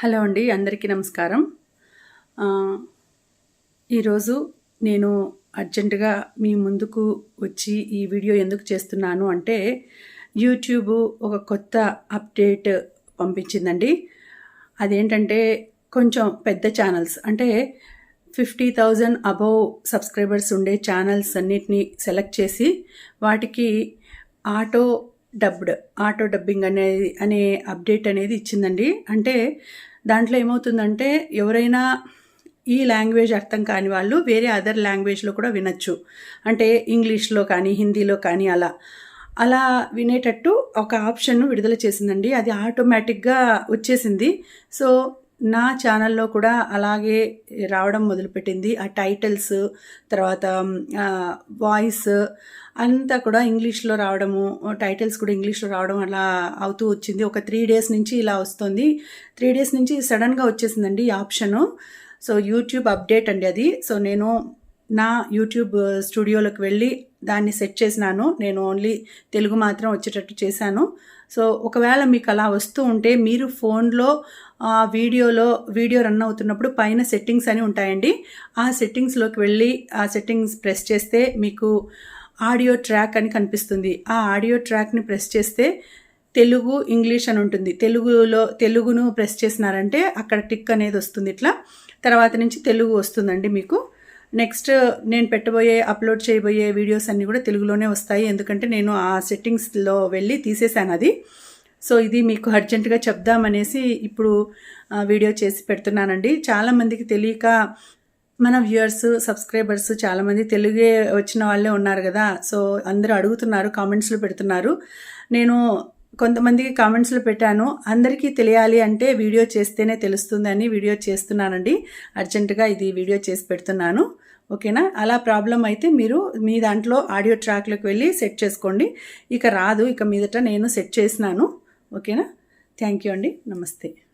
Hello అండి అందరికీ నమస్కారం. ఈరోజు నేను అర్జెంటుగా మీ ముందుకు వచ్చి ఈ వీడియో ఎందుకు చేస్తున్నాను అంటే యూట్యూబ్ ఒక కొత్త అప్డేట్ పంపించిందండి. అదేంటంటే కొంచెం పెద్ద ఛానల్స్ అంటే ఫిఫ్టీ థౌజండ్ అబోవ్ సబ్స్క్రైబర్స్ ఉండే ఛానల్స్ అన్నిటినీ సెలెక్ట్ చేసి వాటికి ఆటో డబ్డ్ ఆటో డబ్బింగ్ అనేది అనే అప్డేట్ అనేది ఇచ్చిందండి. అంటే దాంట్లో ఏమవుతుందంటే ఎవరైనా ఈ లాంగ్వేజ్ అర్థం కాని వాళ్ళు వేరే అదర్ లాంగ్వేజ్లో కూడా వినొచ్చు. అంటే ఇంగ్లీష్లో కానీ హిందీలో కానీ అలా. అలా వినేటట్టు ఒక ఆప్షన్ విడుదల చేసిందండి. అది ఆటోమేటిక్గా వచ్చేసింది. సో నా ఛానల్లో కూడా అలాగే రావడం మొదలుపెట్టింది. ఆ టైటిల్స్ తర్వాత వాయిస్ అంతా కూడా ఇంగ్లీష్లో రావడము టైటిల్స్ కూడా ఇంగ్లీష్లో రావడం అలా అవుతూ వచ్చింది. ఒక త్రీ డేస్ నుంచి ఇలా వస్తుంది. త్రీ డేస్ నుంచి సడన్గా వచ్చేసిందండి ఈ ఆప్షను. సో యూట్యూబ్ అప్డేట్ అండి అది. సో నేను నా యూట్యూబ్ స్టూడియోలోకి uh, వెళ్ళి దాన్ని సెట్ చేసినాను. నేను ఓన్లీ తెలుగు మాత్రం వచ్చేటట్టు చేశాను. సో ఒకవేళ మీకు అలా వస్తూ ఉంటే మీరు ఫోన్లో ఆ వీడియోలో వీడియో రన్ అవుతున్నప్పుడు పైన సెట్టింగ్స్ అని ఉంటాయండి. ఆ సెట్టింగ్స్లోకి వెళ్ళి ఆ సెట్టింగ్స్ ప్రెస్ చేస్తే మీకు ఆడియో ట్రాక్ అని కనిపిస్తుంది. ఆ ఆడియో ట్రాక్ని ప్రెస్ చేస్తే తెలుగు ఇంగ్లీష్ అని ఉంటుంది. తెలుగులో తెలుగును ప్రెస్ చేసినారంటే అక్కడ టిక్ అనేది వస్తుంది ఇట్లా. తర్వాత నుంచి తెలుగు వస్తుందండి మీకు. నెక్స్ట్ uh, నేను పెట్టబోయే అప్లోడ్ చేయబోయే వీడియోస్ అన్నీ కూడా తెలుగులోనే వస్తాయి. ఎందుకంటే నేను ఆ సెట్టింగ్స్లో వెళ్ళి తీసేశాను అది. సో ఇది మీకు అర్జెంటుగా చెప్దామనేసి ఇప్పుడు వీడియో చేసి పెడుతున్నానండి. చాలామందికి తెలియక మన వ్యూయర్స్ సబ్స్క్రైబర్స్ చాలామంది తెలుగే వచ్చిన వాళ్ళే ఉన్నారు కదా. సో అందరూ అడుగుతున్నారు కామెంట్స్లో పెడుతున్నారు. నేను కొంతమందికి కామెంట్స్లో పెట్టాను. అందరికీ తెలియాలి అంటే వీడియో చేస్తేనే తెలుస్తుందని వీడియో చేస్తున్నానండి. అర్జెంటుగా ఇది వీడియో చేసి పెడుతున్నాను. ఓకేనా? అలా ప్రాబ్లం అయితే మీరు మీ దాంట్లో ఆడియో ట్రాక్లోకి వెళ్ళి సెట్ చేసుకోండి. ఇక రాదు. ఇక మీదట నేను సెట్ చేసినాను. ఓకేనా? థ్యాంక్ యూ అండి. నమస్తే.